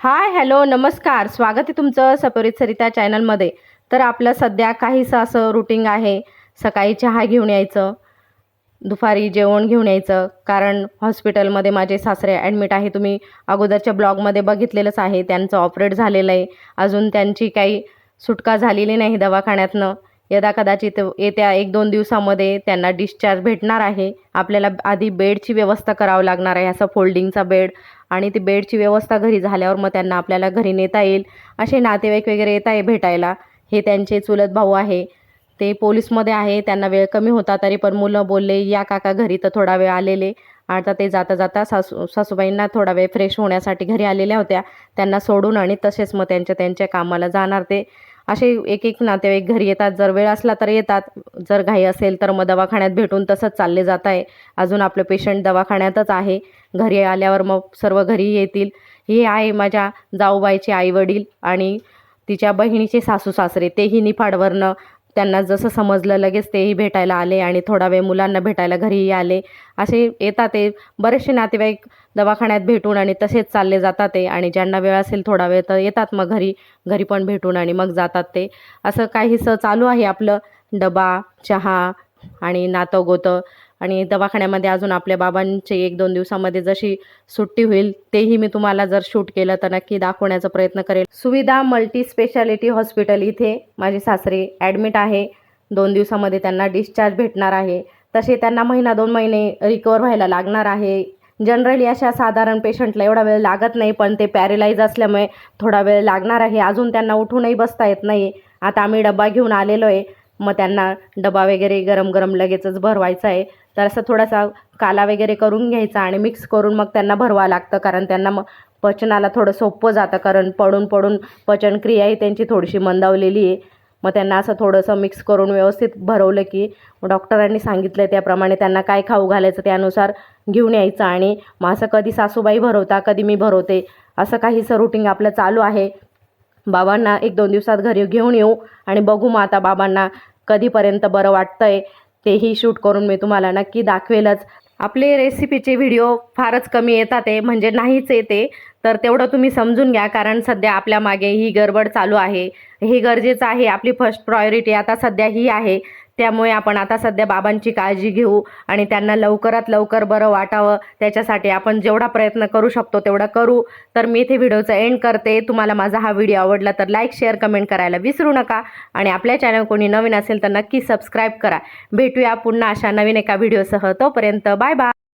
Hi hello नमस्कार. स्वागत आहे तुमचं सपरित सरिता चॅनलमध्ये. तर आपलं सध्या काहीसं असं रुटीन आहे सकाळी चहा घेऊन यायचं दुपारी जेवण घेऊन यायचं कारण हॉस्पिटलमध्ये माझे सासरे ॲडमिट आहे. तुम्ही अगोदरच्या ब्लॉगमध्ये बघितलेलंच आहे त्यांचं ऑपरेट झालेलं आहे. अजून त्यांची काही सुटका झालेली नाही दवाखान्यातनं. यदा कदाचित येत्या एक दोन दिवसामध्ये त्यांना डिस्चार्ज भेटणार आहे. आपल्याला आधी बेडची व्यवस्था करावं लागणार आहे असं फोल्डिंगचा बेड आणि ती बेडची व्यवस्था घरी झाल्यावर मग त्यांना आपल्याला घरी नेता येईल. असे नातेवाईक वगैरे येत आहे भेटायला. हे त्यांचे चुलत भाऊ आहे. ते पोलीसमध्ये आहे. त्यांना वेळ कमी होता तरी पण मुलं बोलले या काका घरी तर थोडा वेळ आलेले. आता ते जाता जाता सासू सासूबाईंना थोडा वेळ फ्रेश होण्यासाठी घरी आलेल्या होत्या. त्यांना सोडून आणि तसेच मग त्यांच्या त्यांच्या कामाला जाणार ते. असे एक एक नातेवाईक घरी येतात जर वेळ असला तर येतात. जर घाई असेल तर मग दवाखान्यात भेटून तसंच चालले जात आहे. अजून आपलं पेशंट दवाखान्यातच आहे. घरी आल्यावर मग सर्व घरी येतील. हे आहे माझ्या जाऊबाईचे आईवडील आणि तिच्या बहिणीचे सासू सासरे तेही निफाडवरनं त्यांना जसं समजलं लगेच तेही भेटायला आले आणि थोडा वेळ मुलांना भेटायला घरीही आले. असे येतात ते. बरेचसे नातेवाईक दवाखान्यात भेटून आणि तसेच चालले जातात ते. आणि ज्यांना वेळ असेल थोडा वेळ तर येतात मग घरी घरी पण भेटून आणि मग जातात ते. असं काहीसं चालू आहे आपलं. डबा चहा आणि नातं गोतं आणि दवाखान्यामध्ये अजून आपल्या बाबांचे एक दोन दिवसामध्ये जशी सुट्टी होईल तेही मी तुम्हाला जर शूट केलं तर नक्की दाखवण्याचा प्रयत्न करेल. सुविधा मल्टी स्पेशालिटी हॉस्पिटल इथे माझे सासरे ॲडमिट आहे. दोन दिवसामध्ये त्यांना डिस्चार्ज भेटणार आहे. तसे त्यांना महिना दोन महिने रिकवर व्हायला लागणार आहे. जनरली अशा साधारण पेशंटला एवढा वेळ लागत नाही पण ते पॅरेलाइज असल्यामुळे थोडा वेळ लागणार आहे. अजून त्यांना उठूनही बसता येत नाही. आता आम्ही डबा घेऊन आलेलो आहे. मग त्यांना डबा वगैरे गरम गरम लगेचच भरवायचा आहे. तर असं थोडासा काला वगैरे करून घ्यायचा आणि मिक्स करून मग त्यांना भरवा लागतं. कारण त्यांना मग पचनाला थोडं सोपं जातं. कारण पडून पडून पचनक्रियाही त्यांची थोडीशी मंदावलेली आहे. मग त्यांना असं थोडंसं मिक्स करून व्यवस्थित भरवलं की डॉक्टरांनी सांगितलं त्याप्रमाणे त्यांना काय खाऊ घालायचं त्यानुसार घेऊन यायचं. आणि मग असं कधी सासूबाई भरवता कधी मी भरवते. असं काहीसं रुटीन आपलं चालू आहे. बाबांना एक दोन दिवसात घरी घेऊन येऊ. आणि बघू मग आता बाबांना कधीपर्यंत बरं वाटतंय तेही शूट करून मी तुम्हाला नक्की दाखवेलच. आपले रेसिपीचे व्हिडिओ फारच कमी येतात आहे म्हणजे नाहीच येते तर तेवढं तुम्ही समजून घ्या कारण सध्या आपल्या मागे ही गडबड चालू आहे. हे गरजेचं आहे आपली फर्स्ट प्रायोरिटी आता सध्या ही आहे. त्यामुळे आपण आता सध्या बाबांची काळजी घेऊ आणि त्यांना लवकरात लवकर बरं वाटावं. त्याच्यासाठी आपण जेवढा प्रयत्न करू शकतो तेवढा करू. तर मी इथे व्हिडिओचा एंड करते. तुम्हाला माझा हा व्हिडिओ आवडला तर लाईक शेअर कमेंट करायला विसरू नका. आणि आपल्या चॅनल कोणी नवीन असेल तर नक्की सबस्क्राईब करा. भेटूया पुन्हा अशा नवीन एका व्हिडिओसह. तोपर्यंत बाय बाय